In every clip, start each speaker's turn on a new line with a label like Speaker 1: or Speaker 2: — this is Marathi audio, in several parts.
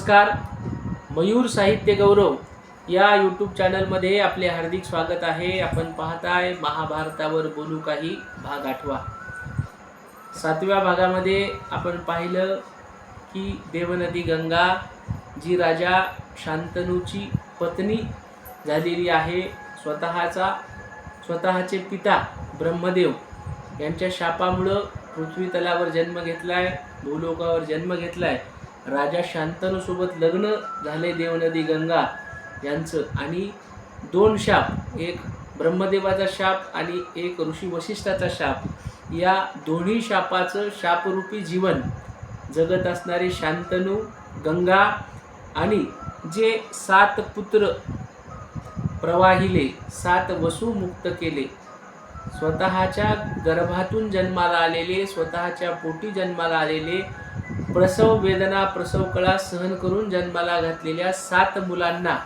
Speaker 1: नमस्कार. मयूर साहित्य गौरव या यूट्यूब चॅनलमध्ये आपले हार्दिक स्वागत आहे. आपण पाहताय महाभारतावर बोलू काही भाग आठवा. सातव्या भागामध्ये आपण पाहिलं की देवनदी गंगा जी राजा शांतनूची पत्नी झालेली आहे स्वतःचा स्वतःचे पिता ब्रह्मदेव यांच्या शापामुळं पृथ्वी तलावर जन्म घेतलाय भूलोकावर जन्म घेतलाय. राजा शांतनूसोबत लग्न झाले देवनदी गंगा यांचं आणि दोन शाप एक ब्रह्मदेवाचा शाप आणि एक ऋषी वशिष्ठाचा शाप. या दोन्ही शापाचं शापरूपी जीवन जगत असणारे शांतनू गंगा आणि जे सात पुत्र प्रवाहिले सात वसू मुक्त केले. स्वतःच्या गर्भातून जन्माला आलेले स्वतःच्या पोटी जन्माला आलेले प्रसव वेदना प्रसव कळा सहन करून जन्माला घातलेल्या सात मुलांना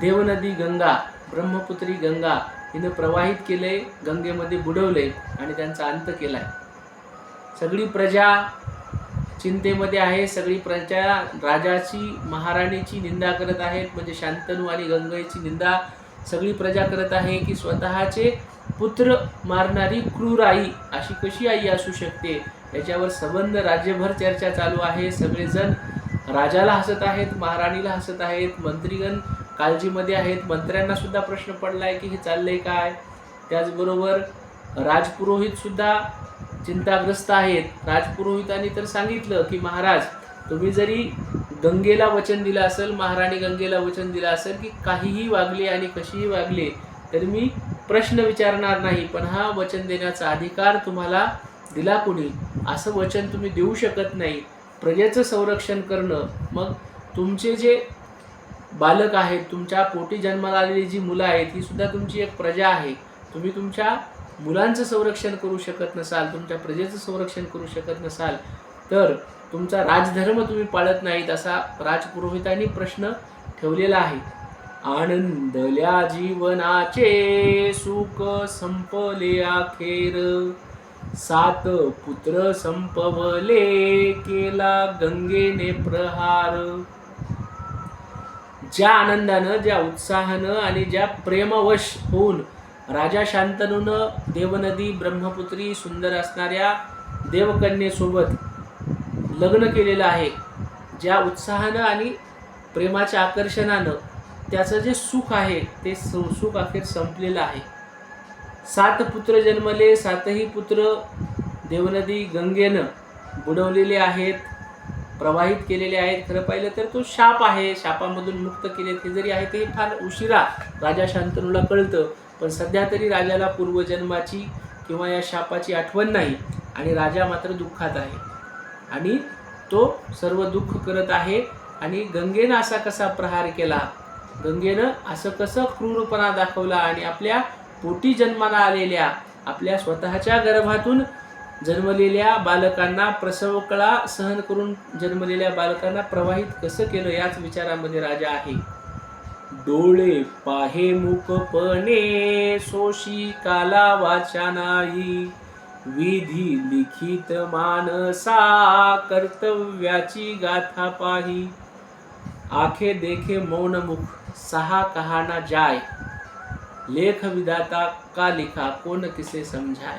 Speaker 1: देवनदी गंगा ब्रह्मपुत्री गंगा हिनं प्रवाहित केले गंगेमध्ये बुडवले आणि त्यांचा अंत केलाय. सगळी प्रजा चिंतेमध्ये आहे सगळी प्रजा राजाची महाराणीची निंदा करत आहेत म्हणजे शांतनू आणि गंगेची निंदा सगळी प्रजा करत आहे की स्वतःचे पुत्र मारणारी क्रूर आई अशी कशी आई असू शकते? याच्यावर संबंध राज्यभर चर्चा चालू आहे. सगळेजण राजाला हसत आहेत महाराणीला हसत आहेत मंत्रीगण काळजीमध्ये आहेत. मंत्र्यांना सुद्धा प्रश्न पडलाय की हे चाललंय काय? त्याचबरोबर राजपुरोहित सुद्धा चिंताग्रस्त आहेत. राजपुरोहितांनी तर सांगितलं की महाराज तुम्ही जरी गंगेला वचन दिलं असेल महाराणी गंगेला वचन दिलं असेल की काहीही वागले आणि कशीही वागले तर मी प्रश्न विचारणार नाही पण हा वचन देण्याचा अधिकार तुम्हाला दिला कोणी? असं वचन तुम्ही देऊ शकत नाही. प्रजेचं संरक्षण करणं. मग तुमचे जे बालक आहेत तुमच्या पोटी जन्माला आलेली जी मुलं आहेत ही सुद्धा तुमची एक प्रजा आहे. तुम्ही तुमच्या मुलांचं संरक्षण करू शकत नसाल तुमच्या प्रजेचं संरक्षण करू शकत नसाल तर तुमचा राजधर्म तुम्ही पाळत नाहीत असा राजपुरोहितांनी प्रश्न ठेवलेला आहे. आनंदल्या जीवनाचे सुख संपले अखेर. सात पुत्र संपवले केला गंगेने प्रहार. ज्या आनंदानं ज्या उत्साहानं आणि ज्या प्रेमवश होऊन राजा शांतनूनं देवनदी ब्रह्मपुत्री सुंदर असणाऱ्या देवकन्येसोबत लग्न केलेलं आहे. ज्या उत्साहानं आणि प्रेमाच्या आकर्षणानं त्याचं जे सुख आहे ते सुख अखेर संपलेलं आहे. सात पुत्र जन्मले सातही पुत्र देवनदी गंगेनं बुडवलेले आहेत प्रवाहित केलेले आहेत. खरं पाहिलं तर तो शाप आहे. शापामधून मुक्त केले ते जरी आहे ते फार उशिरा राजा शांतनूला कळतं. पण सध्या तरी राजाला पूर्वजन्माची किंवा या शापाची आठवण नाही आणि राजा मात्र दुःखात आहे. आणि तो सर्व दुःख करत आहे. आणि गंगेनं असा कसा प्रहार केला? गंगेनं असं कसं क्रूरपणा दाखवला आणि आपल्या पोटी जन्माला आलेल्या आपल्या स्वतःच्या गर्भातून जन्मलेल्या बालकांना प्रसवकळा सहन करून जन्मलेल्या बालकांना प्रवाहित कसं केलं याच विचारामध्ये राजा आहे. डोळे पाहे मुकपणे सोशी काला वाचा नाही. विधी लिखित मानसा कर्तव्याची गाथा पाही. आखे देखे मौन मुख सहा कहाना जाय. लेख विधाता का लिखा कोण किसे समजाय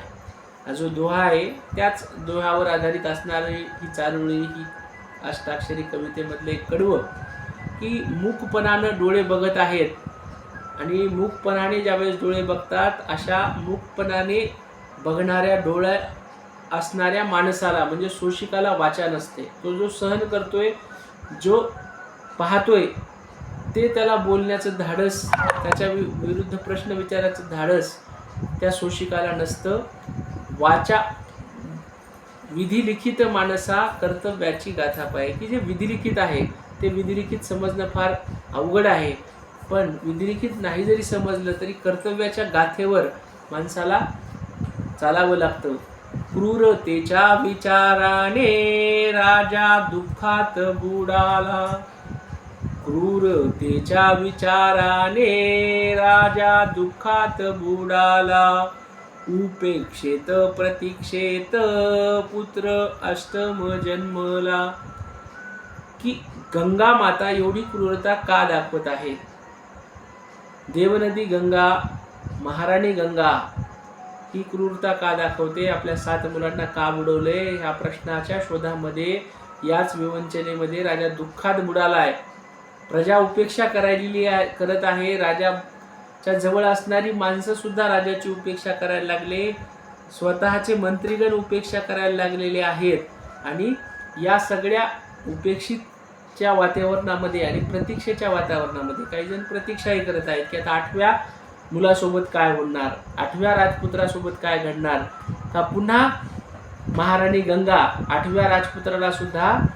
Speaker 1: हा जो दोहा आहे त्याच दोह्यावर आधारित असणारी ही चारोळी ही अष्टाक्षरी कवितेमधले एक कडवं की मूकपणानं डोळे बघत आहेत. आणि मूकपणाने ज्यावेळेस डोळे बघतात अशा मूकपणाने बघणाऱ्या डोळ्या असणाऱ्या माणसाला म्हणजे सोशिकाला वाचा नसते. तो जो सहन करतोय जो पाहतोय ते त्याला बोलण्याचं धाडस त्याच्या वि विरुद्ध प्रश्न विचारायचं धाडस त्या सोशिकाला नसतं. वाचा विधिलिखित माणसा कर्तव्याची गाथा पाहिजे की जे विधिलिखित आहे ते विधिलिखित समजणं फार अवघड आहे. पण विधिलिखित नाही जरी समजलं तरी कर्तव्याच्या गाथेवर माणसाला चालावं लागतं. क्रूरतेच्या विचाराने राजा दुःखात बुडाला. क्रूरतेच्या विचाराने राजा दुःखात बुडाला. उपेक्षेत प्रतीक्षेत पुत्र अष्टम जन्मला. की गंगा माता एवढी क्रूरता का दाखवत आहे? देवनदी गंगा महाराणी गंगा ही क्रूरता का दाखवते? आपल्या सात मुलांना का बुडवले ह्या प्रश्नाच्या शोधामध्ये याच विवंचनेमध्ये राजा दुःखात बुडालाय. प्रजा उपेक्षा करायलेली करत आहे. राजाच्या जवळ असणारी माणसं सुद्धा राजाची उपेक्षा करायला लागले. स्वतःचे मंत्रीगण उपेक्षा करायला लागलेले आहेत. आणि या सगळ्या उपेक्षितच्या वातावरणामध्ये आणि प्रतीक्षेच्या वातावरणामध्ये काही जण प्रतीक्षाही करत आहेत की आता आठव्या मुलासोबत काय होणार? आठव्या राजपुत्रासोबत काय घडणार? का पुन्हा महाराणी गंगा आठव्या राजपुत्राला सुद्धा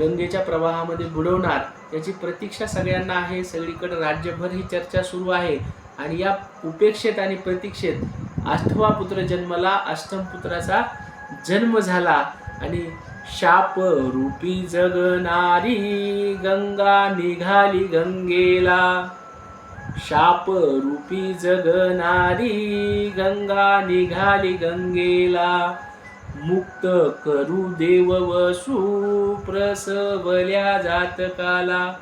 Speaker 1: गंगेच्या प्रवाहामध्ये बुडवणार. याची प्रतीक्षा सगळ्यांना आहे. सगळीकडे राज्यभर ही चर्चा सुरू आहे. आणि या उपेक्षेत आणि प्रतीक्षेत आठवा पुत्र जन्मला अष्टम पुत्राचा जन्म झाला. आणि शाप रूपी जगणारी गंगा निघाली गंगेला. शाप रूपी जगणारी गंगा निघाली गंगेला. मुक्त करू देव वसू प्रसवल्या जातकाला.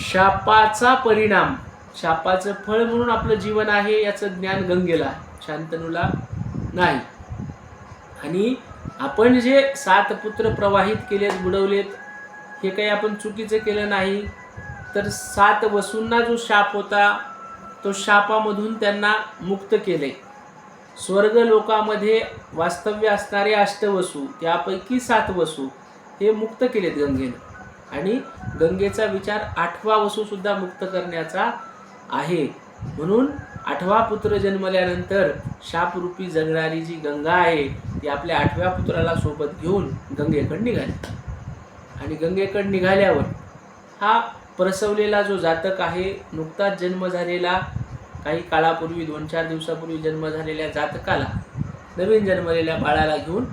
Speaker 1: शापाचा परिणाम शापाचं फळ म्हणून आपलं जीवन आहे याचं ज्ञान गंगेला शांतनूला नाही. आणि आपण जे सात पुत्र प्रवाहित केलेत बुडवलेत हे काही आपण चुकीचं केलं नाही. तर सात वसूंना जो शाप होता तो शापामधून त्यांना मुक्त केले. स्वर्ग लोकामध्ये वास्तव्य असणारे अष्टवसू त्यापैकी सात वसू हे मुक्त केलेत गंगेनं. आणि गंगेचा विचार आठवा वसूसुद्धा मुक्त करण्याचा आहे. म्हणून आठवा पुत्र जन्मल्यानंतर शापरूपी जगणारी जी गंगा आहे ती आपल्या आठव्या पुत्राला सोबत घेऊन गंगेकडे निघाली. आणि गंगेकडे निघाल्यावर हा प्रसवलेला जो जातक आहे नुकताच जन्म झालेला काही काळापूर्वी दोन चार दिवसापूर्वी जन्म झालेल्या जातकाला नवीन जन्मलेल्या बाळाला घेऊन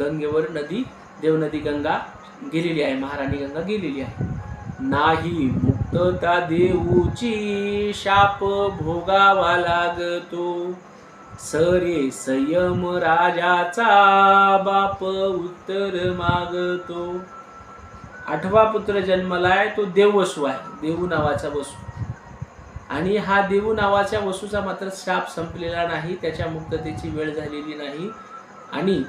Speaker 1: गंगेवर नदी देवनदी गंगा गेलेली आहे महाराणी गंगा गेलेली आहे. नाही मुक्तता देऊची शाप भोगावा लागतो. सरे संयम राजाचा बाप उत्तर मागतो. आठवा पुत्र जन्मला आहे तो देववसू आहे. देऊ नावाचा वसू. आणि हा देऊ नावाच्या वसूचा मात्र शाप संपलेला नाही त्याच्या मुक्ततेची वेळ झालेली नाही. आणि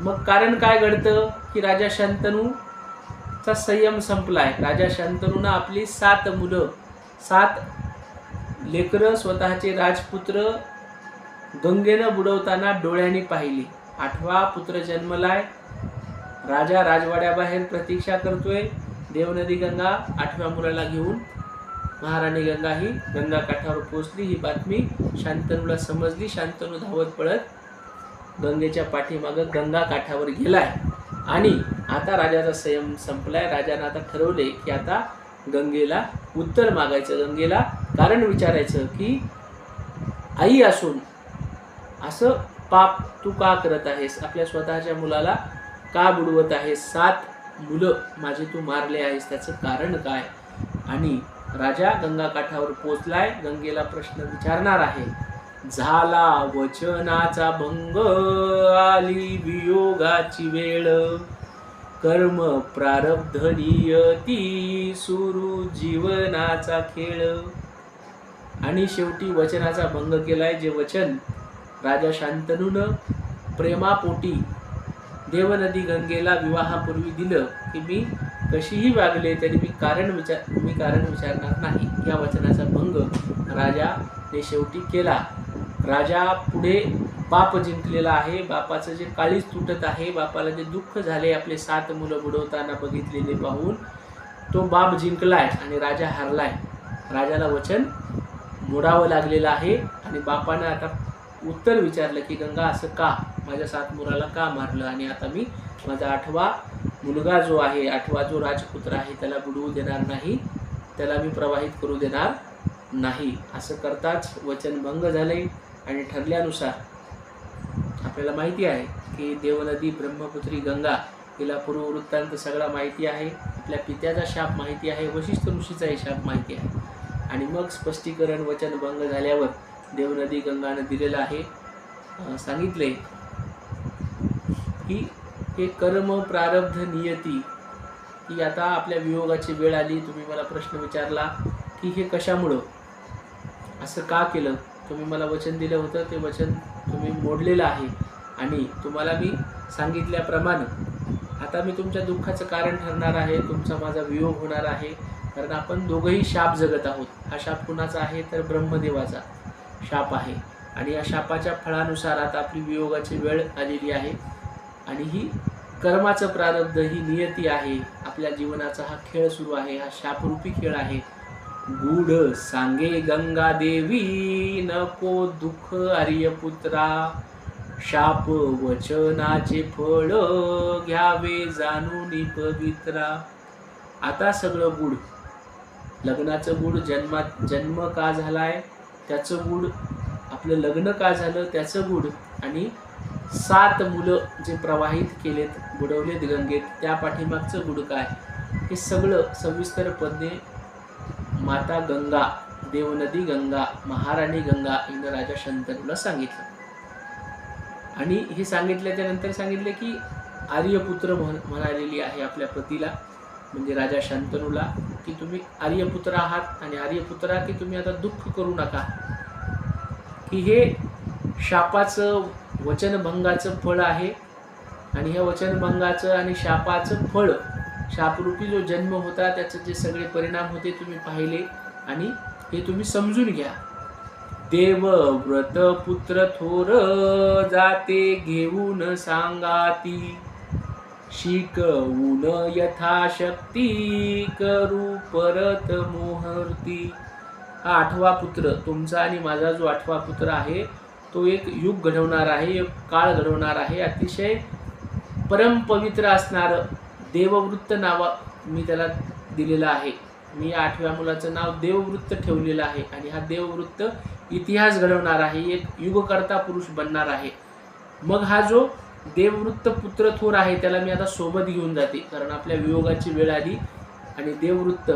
Speaker 1: मग कारण काय घडतं? की राजा शंतनूचा संयम संपला आहे राजा शंतनूनं आपली सात मुलं सात लेकरं स्वतःचे राजपुत्र गंगेनं बुडवताना डोळ्यांनी पाहिली. आठवा पुत्र जन्मलाय राजा राजवाड्याबाहेर प्रतीक्षा करतोय. देवनदी गंगा आठव्या मुलाला घेऊन महाराणी गंगा ही गंगा काठावर पोचली ही बातमी शांतनूला समजली. शांतनू धावत पळत गंगेच्या पाठीमागं गंगा काठावर गेलाय. आणि आता राजाचा संयम संपलाय. राजानं आता ठरवले की आता गंगेला उत्तर मागायचं गंगेला कारण विचारायचं की आई असून असं पाप तू का करत आहेस? आपल्या स्वतःच्या मुलाला का बुडवत आहे? सात मुलं माझे तू मारले आहेस त्याचं कारण काय? आणि राजा गंगा काठावर पोचलाय गंगेला प्रश्न विचारणार आहे. झाला वचनाचा भंग आली वियोगाची वेळ. कर्म प्रारब्ध नियती सुरू जीवनाचा खेळ. आणि शेवटी वचनाचा भंग केलाय जे वचन राजा शांतनून प्रेमापोटी देवनदी गंगेला विवाहापूर्वी दिलं की मी कशीही वागले तरी मी कारण विचार मी कारण विचारणार नाही. या वचनाचा भंग राजाने शेवटी केला. राजा पुढे बाप जिंकलेला आहे. बापाचं जे काळीच तुटत आहे बापाला जे दुःख झाले आपले सात मुलं बुडवताना बघितलेले पाहून तो बाप जिंकलाय आणि राजा हरलाय. राजाला वचन मोडावं लागलेलं आहे आणि बापानं आता उत्तर विचारलं की गंगा असं का? माझ्या सात मुलाला का मारलं? आणि आता मी माझा आठवा मुलगा जो आहे आठवा जो राजपुत्र आहे त्याला बुडवू देणार नाही त्याला मी प्रवाहित करू देणार नाही. असं करताच वचनभंग झाले आणि ठरल्यानुसार आपल्याला माहिती आहे की देवनदी ब्रह्मपुत्री गंगा हिला पूर्ववृत्तांत सगळा माहिती आहे. आपल्या पित्याचा शाप माहिती आहे वशिष्ठ ऋषीचाही शाप माहिती आहे. आणि मग स्पष्टीकरण वचनभंग झाल्यावर देवनदी गंगानं दिलेलं आहे. सांगितले की हे कर्म प्रारब्ध नियती की आता आपल्या वियोगाची वेळ आली तुम्ही मला प्रश्न विचारला की हे कशामुळं? असं का केलं? तुम्ही मला वचन दिलं होतं ते वचन तुम्ही मोडलेलं आहे. आणि तुम्हाला मी सांगितल्याप्रमाणे आता मी तुमच्या दुःखाचं कारण ठरणार आहे तुमचा माझा वियोग होणार आहे कारण आपण दोघंही शाप जगत आहोत. हा शाप कुणाचा आहे? तर ब्रह्मदेवाचा शाप आहे. आणि या शापाच्या फळानुसार आता आपली वियोगाची वेळ आलेली आहे. आणि ही कर्माचं प्रारब्ध ही नियती आहे. आपल्या जीवनाचा हा खेळ सुरू आहे हा शापरूपी खेळ आहे. गूढ सांगे गंगा देवी नको दुःख आर्यपुत्रा शाप वचनाचे फळ घ्यावे जाणून पवित्रा. आता सगळं गुढ. लग्नाचं गुढ जन्मात जन्म का झालाय? त्याचं गुढ आपलं लग्न का झालं? त्याचं गुढ आणि सात मुलं जे प्रवाहित केलेत बुडवलेत गंगेत त्या पाठीमागचं गुड काय हे सगळं सविस्तरपणे माता गंगा देवनदी गंगा महाराणी गंगा हिनं राजा शंतनूला सांगितलं. आणि हे सांगितल्याच्यानंतर सांगितले की आर्यपुत्र म्हण म्हणालेली आहे आपल्या पतीला म्हणजे राजा शंतनूला की तुम्ही आर्यपुत्र आहात आणि आर्यपुत्रा की तुम्ही आता दुःख करू नका. की हे शापाचं वचनभंगाचं फळ आहे. आणि ह्या वचनभंगाचं आणि शापाचं फळ शापरूपी जो जन्म होता त्याचे जे सगळे परिणाम होते तुम्ही पाहिले आणि हे तुम्ही समजून घ्या. देव व्रत पुत्र थोर जाते घेऊन सांगाती. शिकवून यथाशक्ती करू परत मोहर्ती. हा आठवा पुत्र तुमचा आणि माझा जो आठवा पुत्र आहे तो एक युग घडवणार आहे एक काळ घडवणार आहे. अतिशय परमपवित्र असणारं देववृत्त नावा मी त्याला दिलेलं आहे. मी या आठव्या मुलाचं नाव देववृत्त ठेवलेलं आहे आणि हा देववृत्त इतिहास घडवणार आहे एक युगकर्ता पुरुष बनणार आहे. मग हा जो देववृत्त पुत्र थोर आहे त्याला मी आता सोबत घेऊन जाते. कारण आपल्या वियोगाची वेळ आली आणि देववृत्त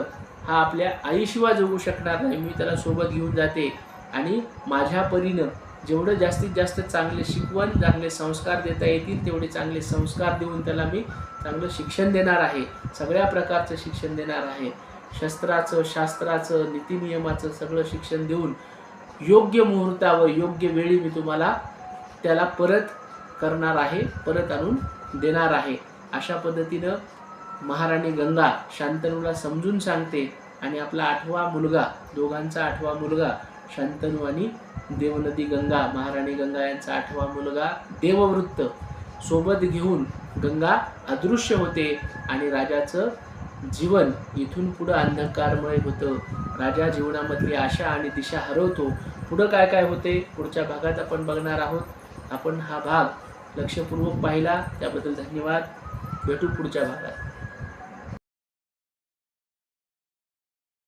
Speaker 1: हा आपल्या आईशिवाय जगू शकणार नाही. मी त्याला सोबत घेऊन जाते आणि माझ्या परीनं जेवढं जास्तीत जास्त चांगले शिकवण चांगले संस्कार देता येतील तेवढे चांगले संस्कार देऊन त्याला मी चांगलं शिक्षण देणार आहे. सगळ्या प्रकारचं शिक्षण देणार आहे. शस्त्राचं शास्त्राचं नीतिनियमाचं सगळं शिक्षण देऊन योग्य मुहूर्तावर योग्य वेळी मी तुम्हाला त्याला परत करणार आहे परत आणून देणार आहे. अशा पद्धतीनं महाराणी गंगा शांतनूला समजून सांगते आणि आपला आठवा मुलगा दोघांचा आठवा मुलगा शांतनू आणि देवनदी गंगा महाराणी गंगा यांचा आठवा मुलगा देववृत्त. सोबत घेऊन गंगा अदृश्य होते आणि राजाचं जीवन इथून पुढं अंधकारमय होतं. राजा जीवनामधली आशा आणि दिशा हरवतो. पुढं काय काय होते? पुढच्या भागात आपण बघणार आहोत. आपण हा भाग लक्षपूर्वक पाहिला. त्याबद्दल धन्यवाद. भेटू पुढच्या भागात.